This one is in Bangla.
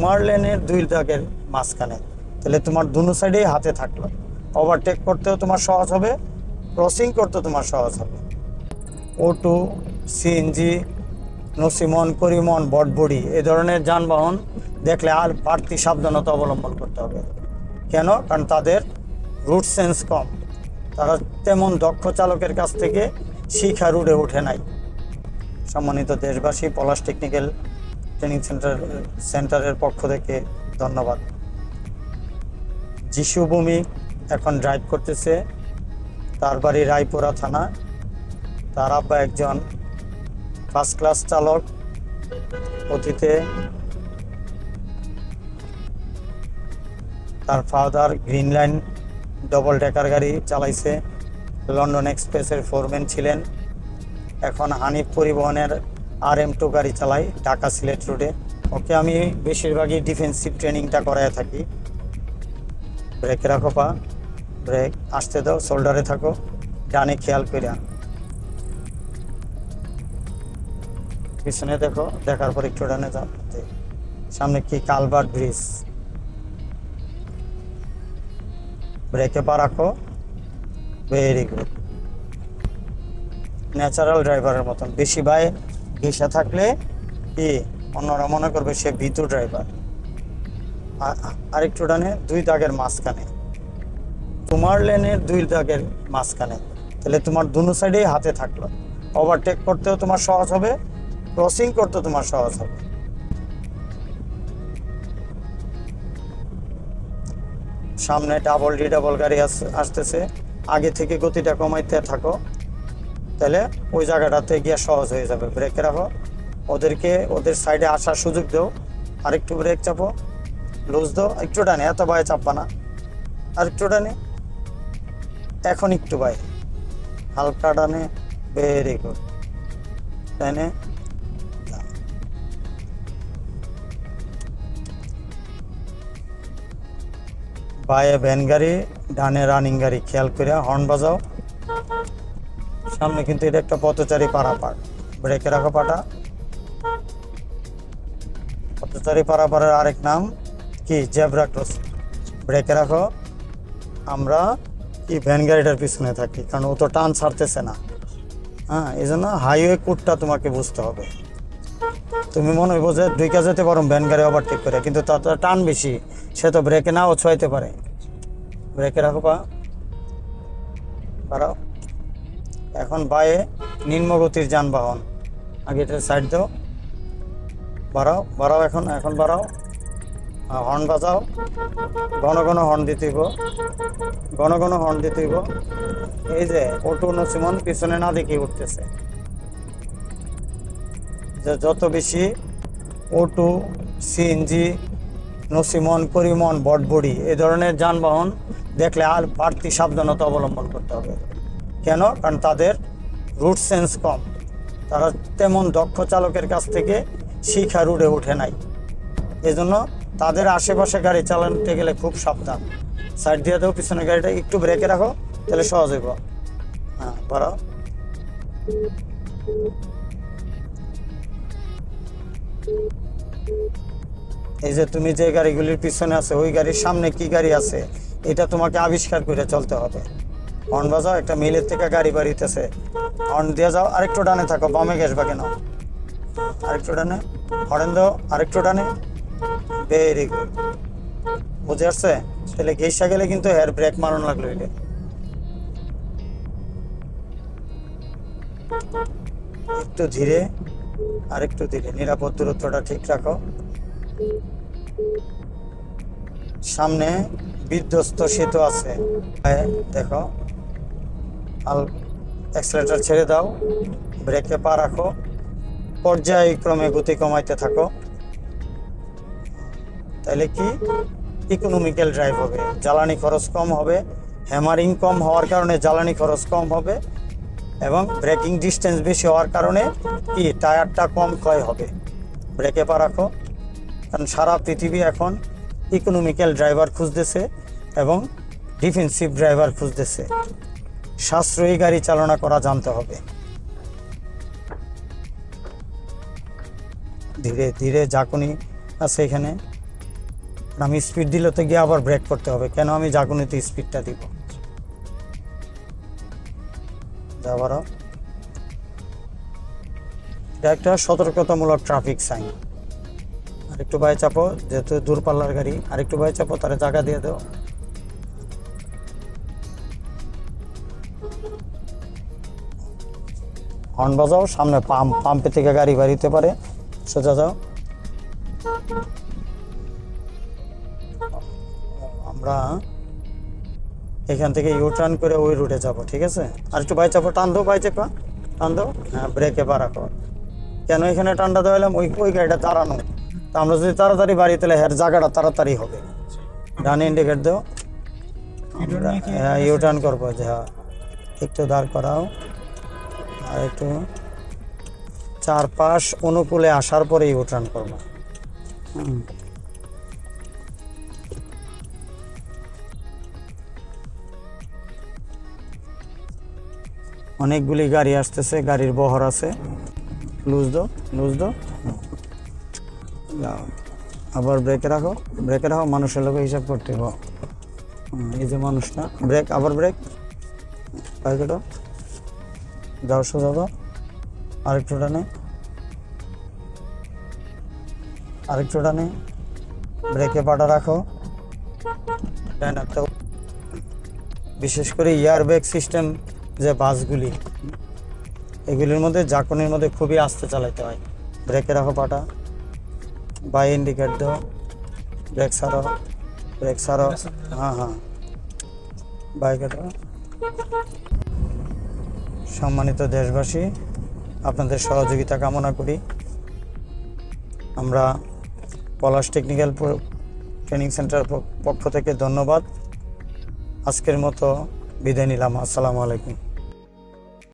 তোমার লেনের দুই দাগের মাঝখানে। তাহলে তোমার দুনো সাইডেই হাতে থাকল। ওভারটেক করতেও তোমার সহজ হবে ক্রসিং করতেও তোমার সহজ হবে। অটো সিএনজি নসিমন, করিমন, বটবড়ি, এ ধরনের যানবাহন দেখলে আর বাড়তি সাবধানতা অবলম্বন করতে হবে। কেন? কারণ তাদের রুট সেন্স কম। তারা তেমন দক্ষ চালকের কাছ থেকে শিখা রুটে ওঠে নাই। সম্মানিত দেশবাসী, পলাশ টেকনিক্যাল ট্রেনিং সেন্টার, সেন্টারের পক্ষ থেকে ধন্যবাদ। যিশু ভূমি এখন ড্রাইভ করতেছে, তার বাড়ি রায়পুরা থানা। তার আব্বা একজন ফার্স্ট ক্লাস চালক, অতীতে তার father green line double decker গাড়ি চালাইছে। লন্ডন এক্সপ্রেসের ফোরম্যান ছিলেন। এখন হানিফ পরিবহনের আর এম টু গাড়ি চালাই, ঢাকা সিলেট রোডে ওকে আমি বেশিরভাগই ডিফেন্সিভ ট্রেনিংটা করায় থাকি। ব্রেক রাখো পা। ব্রেক আসতে দাও শোল্ডারে থাকো। ডানে খেয়াল করিয়া পিছনে দেখো, দেখার পর একটু ডানে যাও। সামনে কি কালভার্ট ব্রিজ ব্রেকে পা রাখো। ভেরি গুড ন্যাচারাল ড্রাইভারের মতন। বেশি ভাই ঘেসা থাকলে কি অন্যরা মনে করবে সে ভীতু ড্রাইভার আরেকটু ডানে, দুই দাগের মাঝখানে। তোমার লেনের দুই দাগের মাঝখানে। তাহলে তোমার দুনো সাইডেই হাতে থাকল। ওভারটেক করতেও তোমার সহজ হবে ক্রসিং করতেও তোমার সহজ হবে। সামনে ডাবল ডি ডাবল গাড়ি আস- আসতেছে। আগে থেকে গতিটা কমাইতে থাকো। তাহলে ওই জায়গাটাতে গিয়ে সহজ হয়ে যাবে। ব্রেকে রাখো। ওদেরকে ওদের সাইডে আসার সুযোগ দাও। আরেকটু ব্রেক চাপো। লুজ দাও। একটু টানে। এত ভয়ে চাপবা না। আর একটু টানে। এখন একটু ভয়। হালকা টানে। ভেরি গুড টানে। বায়ে ভ্যান গাড়ি, ডানে রানিং গাড়ি। খেয়াল করে হর্ন বাজাও। সামনে কিন্তু এটা একটা পথচারী পারাপার ব্রেকে রাখো পাটা। পথচারী পারাপারের আরেক নাম কি? Zebra cross. ব্রেকে রাখো। আমরা কি ভ্যান গাড়িটার পিছনে থাকি, কারণ ও তো টান ছাড়তেছে না। হ্যাঁ এই জন্য হাইওয়ে কোডটা তোমাকে বুঝতে হবে। তুমি মনে হইব যে দুই কাজ যেতে পারো ভ্যান গাড়ি ওভারটেক করে, কিন্তু তার তো টান বেশি, সে তো ব্রেকে নাও ছোঁয়াইতে পারে। ব্রেকে রাখো পা। বাড়াও। এখন বায়ে নিম্নগতির যানবাহন। আগে এটা সাইড দাও। বাড়াও বাড়াও এখন এখন বাড়াও। হর্ন বাজাও। ঘন ঘন হর্ন দিতে হইব। ঘন ঘন হর্ন দিতে হইব। এই যে অটো নসিমন পিছনে না দেখে উঠতেছে। যে যত বেশি অটো সিএনজি নসিমন করিমন বটবড়ি, এ ধরনের যানবাহন দেখলে আর বাড়তি সাবধানতা অবলম্বন করতে হবে। কেন? কারণ তাদের রুট সেন্স কম। তারা তেমন দক্ষ চালকের কাছ থেকে শিখা রুটে ওঠে নাই। এজন্য তাদের আশেপাশে গাড়ি চালাতে গেলে খুব সাবধান। সাইড দিয়ে দাও পিছনে গাড়িটা একটু ব্রেকে রাখো, তাহলে সহজ হইব। হ্যাঁ বাড়াও এই যে তুমি যে গাড়িগুলির পিছনে আছে, ওই গাড়ির সামনে কি গাড়ি আছে, এটা তোমাকে আবিষ্কার করে চলতে হবে। হর্ন বাজাও, একটা মিলের থেকে গাড়ি বাড়িতেছে হর্ন দিয়ে যাও, আরেকটু ডানে থাকো, বামে গেসবা কেন? আরেকটু ডানে। হরেন দাও, আরেকটু ডানে। ভেরি গুড বুঝে আসছে? তাহলে ঘেসা গেলে কিন্তু হেয়ার ব্রেক মারণ লাগল এটা। একটু ধীরে, আরেকটু ধীরে। নিরাপদ দূরত্বটা ঠিক রাখো। সামনে বিধ্বস্ত সেতু আছে। দেখো। আল অ্যাক্সিলেটার ছেড়ে দাও। ব্রেকে পা রাখো। পর্যায়ক্রমে গতি কমাইতে থাকো। তাহলে কি? ইকোনমিক্যাল ড্রাইভ হবে। জ্বালানি খরচ কম হবে। হ্যামারিং কম হওয়ার কারণে জ্বালানি খরচ কম হবে এবং ব্রেকিং ডিস্টেন্স বেশি হওয়ার কারণে কি? টায়ারটা কম ক্ষয় হবে। ব্রেকে পা রাখো। কারণ সারা পৃথিবী এখন ইকোনমিক্যাল ড্রাইভার খুঁজতেছে এবং ডিফেন্সিভ ড্রাইভার খুঁজতেছে। সাশ্রয়ী গাড়ি চালনা করা জানতে হবে। ধীরে ধীরে ঝাঁকুনি আছে এখানে। আমি স্পিড দিলে তো গিয়ে আবার ব্রেক করতে হবে। কেন আমি জাগুনিতে স্পিডটা দিব? যাবারও এটা একটা সতর্কতামূলক ট্রাফিক সাইন আরেকটু বাই চাপো, যেহেতু দূরপাল্লার গাড়ি, আরেকটু বাই চাপো তারা জায়গা দিয়ে দাও। হর্ন বাজাও সামনে পাম্প পাম্পে থেকে গাড়ি বাড়িতে পারে। সোজা যাও। আমরা এখান থেকে ইউ টার্ন করে ওই রুটে যাব ঠিক আছে? আর একটু বাই চাপো টান দো বাই চাপা টান দো হ্যাঁ ব্রেকে বাড়া কর। কেন এখানে টানটা দেওয়ালাম? ওই ওই গাড়িটা দাঁড়ানো। তা আমরা যদি তাড়াতাড়ি বাড়ি তাহলে হ্যাঁ জায়গাটা তাড়াতাড়ি হবে। ডানে ইন্ডিকেট দাও। হ্যাঁ ইউ টার্ন করব যে হ্যাঁ। একটু দাঁড় করাও। আর একটু চারপাশ অনুকূলে আসার পরে উঠান করব। অনেকগুলি গাড়ি আসতেছে, গাড়ির বহর আছে। লুজ দো লুজ দো। আবার ব্রেকে রাখো। ব্রেকে রাখো, মানুষের লোক হিসাব করতে হবে। এই যে মানুষটা ব্রেক, আবার ব্রেক। পাইকেটো যাও সোজা দাও আরেকটু টানে আরেকটু টানে, ব্রেকে পাটা রাখো। ডান হাতটা বিশেষ করে ইয়ার ব্যাগ সিস্টেম যে বাসগুলি, এগুলির মধ্যে জাকনের মধ্যে খুবই আস্তে চালাতে হয়। ব্রেকে রাখো পাটা, বাই ইন্ডিকেট দাও, ব্রেক সারো ব্রেক সারো হ্যাঁ হ্যাঁ বাইকে দাও সম্মানিত দেশবাসী, আপনাদের সহযোগিতা কামনা করি। আমরা পলাশ টেকনিক্যাল ট্রেনিং সেন্টার পক্ষ থেকে ধন্যবাদ। আজকের মতো বিদায় নিলাম। আসসালামু আলাইকুম।